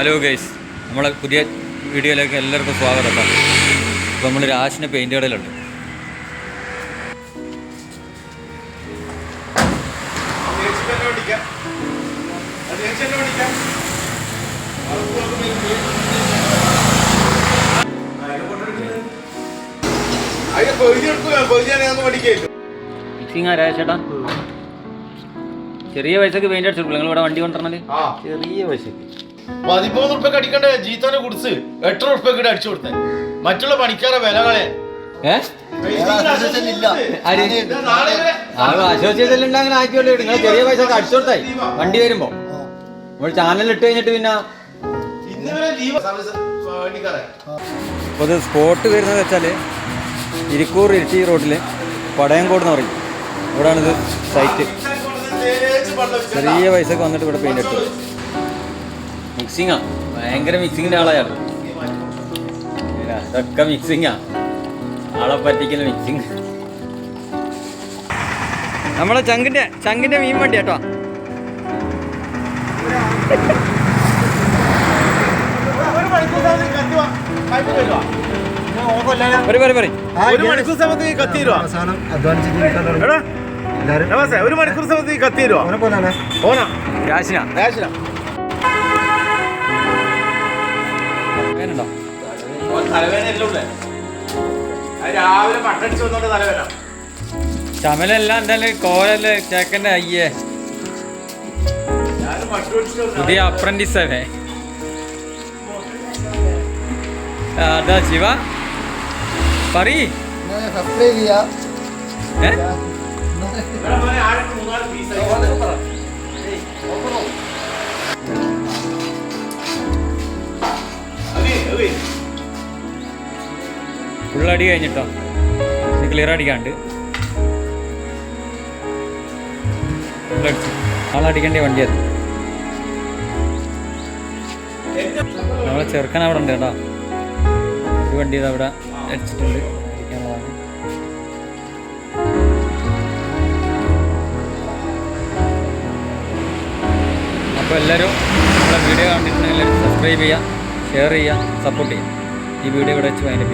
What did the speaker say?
Hello guys നമ്മളെ പുതിയ വീഡിയോയിലേക്ക് എല്ലാവർക്കും സ്വാഗതം കേട്ടോ. അപ്പോൾ നമ്മൾ രാശിനെ പെയിന്റ് കടയിലുണ്ട്. മിക്സിങ് ആരാ ചേട്ടാ ചെറിയ പൈസക്ക് പെയിന്റ് അടിച്ചിട്ടില്ല നിങ്ങൾ ഇവിടെ വണ്ടി കൊണ്ടുവരണത്? ചെറിയ പൈസക്ക്. പതിമൂന്ന് ഉറുപ്പ്യക്ക് അടിക്കണ്ടേ? ജീത്താനെ കുടിച്ച് എട്ട് ഉറുപ്പ്യക്ക് അടിച്ചു കൊടുത്തേ. മറ്റുള്ള പണിക്കാരെ വിലകളെ അസോസിയേഷൻ അങ്ങനെ ആക്കിയോണ്ട് നിങ്ങൾ ചെറിയ പൈസ അടിച്ചു കൊടുത്തായി വണ്ടി വരുമ്പോ. നമ്മൾ ചാനൽ ഇട്ട് കഴിഞ്ഞിട്ട് പിന്നെ അപ്പോൾ ഇത് സ്പോട്ട് വരുന്നത് വെച്ചാൽ ഇരിക്കൂർ ഇരിട്ടി റോഡിൽ പടയങ്കോട് എന്ന് പറയും. ഇവിടെയാണ് ഇത് സൈറ്റ് ചെറിയ പൈസക്ക് വന്നിട്ട് ഇവിടെ പെയിന്റ് ഇട്ടു. മിക്സിങ്ങാ ഭയങ്കര മിക്സിങ്ങിന്റെ ആളായാണ് അതൊക്കെ മിക്സിങ്ങാ ആളെ പറ്റിക്കുന്ന മിക്സിങ് നമ്മളെ ചങ്കിന്റെ ചങ്കിന്റെ മീൻ വണ്ടി കേട്ടോ. ഒരു മണിക്കൂർ സമയത്ത് കത്തിരുവാ കത്തി തരുവാ? അവസാനം അധ്വാനിച്ച് നമസ്തേ ഒരു മണിക്കൂർ സമയത്ത് ഈ കത്തി ഓനാ രാശിനാ രാശിനാ രാവിലെ പട്ടടിച്ച് വന്നോണ്ട് തലവേദന. ചമലെല്ലാം എന്തായാലും കോലല്ലേ ചേക്കന്റെ അയ്യേ. പുതിയ അപ്രന്റീസ് അല്ലേ അതാ ശിവ. പറീ സബ്സ്ക്രൈബ് ചെയ്യാ. ഫുള്ളടി കഴിഞ്ഞിട്ടോ. ക്ലിയർ അടിക്കാണ്ട്. ആളടിക്കേണ്ട വണ്ടി അത്. നമ്മളെ ചെറുക്കൻ അവിടെ ഉണ്ട് കേട്ടോ. ഒരു വണ്ടി അവിടെ അടിച്ചിട്ടുണ്ട്. അടിക്കാനുള്ളതാണ് അപ്പോൾ എല്ലാവരും നമ്മുടെ വീഡിയോ കണ്ടിട്ടുണ്ടെങ്കിൽ സബ്സ്ക്രൈബ് ചെയ്യുക ഷെയർ ചെയ്യുക സപ്പോർട്ട് ചെയ്യുക. ഈ വീഡിയോ ഇവിടെ വെച്ച് വൈൻഡപ്പ്